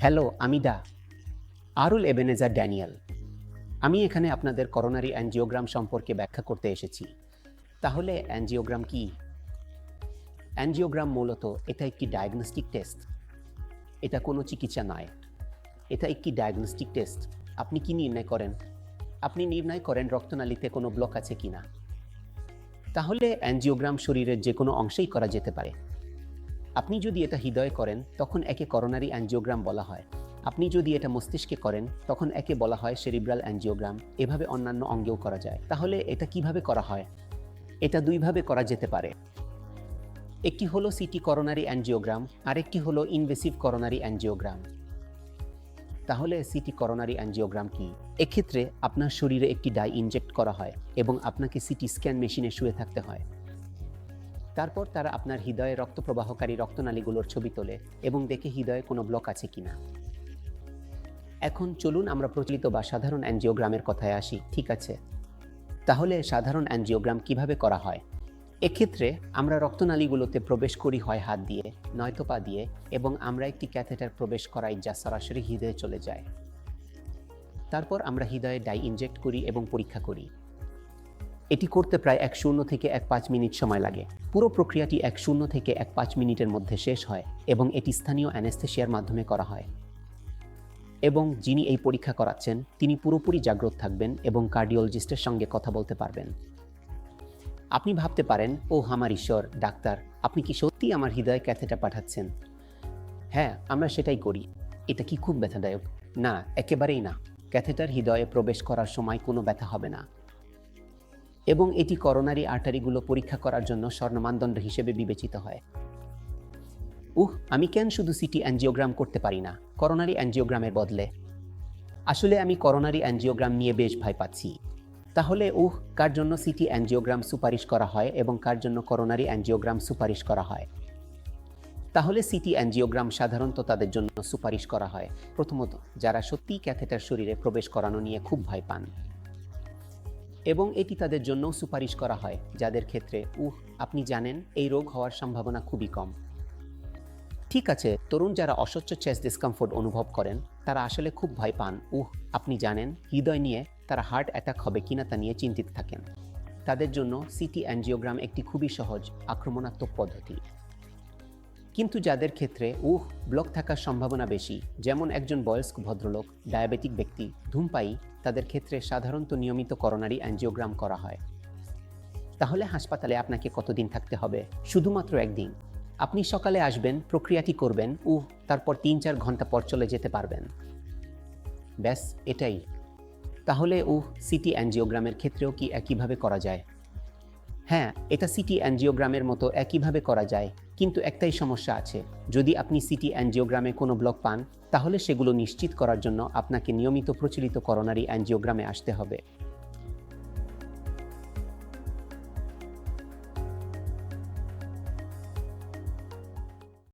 Hello, আমি দা Arul Ebenezer Daniel. আমি এখানে আপনাদের করোনারি অ্যানজিওগ্রাম সম্পর্কে ব্যাখ্যা করতে এসেছি। তাহলে অ্যানজিওগ্রাম কি? অ্যানজিওগ্রাম মূলত এটা একটি ডায়াগনস্টিক টেস্ট। এটা কোনো চিকিৎসা নয়। এটা একটি ডায়াগনস্টিক টেস্ট। আপনি কি নির্ণয় করেন? আপনি নির্ণয় করেন রক্তনালীতে কোনো ব্লক আছে কিনা। তাহলে অ্যানজিওগ্রাম শরীরের যে কোনো অংশেই করা যেতে পারে। আপনি যদি এটা হৃদয়ে করেন, তখন একে করোনারি অ্যানজিওগ্রাম বলা হয়। আপনি যদি এটা মস্তিষ্কে করেন, তখন একে বলা হয় সেরিব্রাল অ্যানজিওগ্রাম এভাবে অন্যান্য অঙ্গেও করা যায়। তাহলে এটা কীভাবে করা হয়? এটা দুইভাবে করা যেতে পারে। একটি হলো সিটি করোনারি অ্যানজিওগ্রাম আরেকটি হলো ইনভেসিভ করোনারি অ্যানজিওগ্রাম তাহলে সিটি করোনারি অ্যানজিওগ্রাম কি? এক্ষেত্রে আপনার শরীরে একটি ডাই ইনজেক্ট করা হয় এবং আপনাকে সিটি স্ক্যান মেশিনে শুয়ে থাকতে হয়। তারপর তারা আপনার হৃদয়ে রক্ত প্রবাহকারী রক্তনালীগুলোর ছবি তোলে এবং দেখে হৃদয়ে কোনো ব্লক আছে কিনা। এখন চলুন আমরা প্রচলিত বা সাধারণ অ্যানজিওগ্রামের কথায় আসি, ঠিক আছে? তাহলে সাধারণ অ্যানজিওগ্রাম কীভাবে করা হয়? এক্ষেত্রে আমরা রক্তনালীগুলোতে প্রবেশ করি হয় হাত দিয়ে, নয়তো পা দিয়ে, এবং আমরা একটি ক্যাথেটার প্রবেশ করাই যা সরাসরি হৃদয়ে চলে যায়। তারপর আমরা হৃদয়ে ডাই ইনজেক্ট করি এবং পরীক্ষা করি। এটি করতে প্রায় এক শূন্য থেকে এক পাঁচ মিনিট সময় লাগে। পুরো প্রক্রিয়াটি এক শূন্য থেকে এক পাঁচ মিনিটের মধ্যে শেষ হয় এবং এটি স্থানীয় অ্যানেস্থেশিয়ার মাধ্যমে করা হয়। এবং যিনি এই পরীক্ষা করাচ্ছেন, তিনি পুরোপুরি জাগ্রত থাকবেন এবং কার্ডিওলজিস্টের সঙ্গে কথা বলতে পারবেন। আপনি ভাবতে পারেন ও আমার ঈশ্বর, ডাক্তার, আপনি কি সত্যি আমার হৃদয়ে ক্যাথেটা পাঠাচ্ছেন? হ্যাঁ আমরা সেটাই করি। এটা কি খুব ব্যথাদায়ক? না, একেবারেই না। ক্যাথেটার হৃদয়ে প্রবেশ করার সময় কোনো ব্যথা হবে না। এবং এটি করোনারি আর্টারিগুলো পরীক্ষা করার জন্য স্বর্ণ মানদণ্ড হিসেবে বিবেচিত হয়। উহ, আমি কেন শুধু সিটি অ্যানজিওগ্রাম করতে পারি না? করোনারি অ্যানজিওগ্রামের বদলে। আসলে আমি করোনারি অ্যানজিওগ্রাম নিয়ে বেশ ভয় পাচ্ছি। তাহলে উহ, কার জন্য সিটি অ্যানজিওগ্রাম সুপারিশ করা হয় এবং কার জন্য করোনারি অ্যানজিওগ্রাম সুপারিশ করা হয়? তাহলে সিটি অ্যানজিওগ্রাম সাধারণত তাদের জন্য সুপারিশ করা হয়। প্রথমত, যারা সত্যিই ক্যাথেটার শরীরে প্রবেশ করানো নিয়ে খুব ভয় পান। এবং এটি তাদের জন্যও সুপারিশ করা হয়, যাদের ক্ষেত্রে, উহ, আপনি জানেন, এই রোগ হওয়ার সম্ভাবনা খুবই কম। ঠিক আছে, তরুণ যারা অস্বচ্ছ চেস্ট ডিসকমফোর্ট অনুভব করেন, তারা আসলে খুব ভয় পান। উহ, আপনি জানেন, হৃদয় নিয়ে তারা হার্ট অ্যাটাক হবে কিনা তা নিয়ে চিন্তিত থাকেন। তাদের জন্য সিটি অ্যানজিওগ্রাম একটি খুবই সহজ, আক্রমণাত্মক পদ্ধতি। কিন্তু যাদের ক্ষেত্রে, উহ ব্লক থাকার সম্ভাবনা বেশি, যেমন একজন বয়স্ক ভদ্রলোক ডায়াবেটিক ব্যক্তি, ধূমপায়ী, তাদের ক্ষেত্রে সাধারণত নিয়মিত করোনারি অ্যানজিওগ্রাম করা হয়। তাহলে হাসপাতালে আপনাকে কতদিন থাকতে হবে? শুধুমাত্র একদিন। আপনি সকালে আসবেন, প্রক্রিয়াটি করবেন, উহ, তারপর তিন চার ঘণ্টা পর চলে যেতে পারবেন। ব্যাস, এটাই। তাহলে, উহ সিটি অ্যানজিওগ্রামের ক্ষেত্রেও কি একইভাবে করা যায়? হ্যাঁ এটা সিটি অ্যানজিওগ্রামের মতো একইভাবে করা যায়। কিন্তু একটাই সমস্যা আছে। যদি আপনি সিটি অ্যানজিওগ্রামে কোনো ব্লক পান, তাহলে সেগুলো নিশ্চিত করার জন্য আপনাকে নিয়মিত প্রচলিত করোনারি অ্যানজিওগ্রামে আসতে হবে।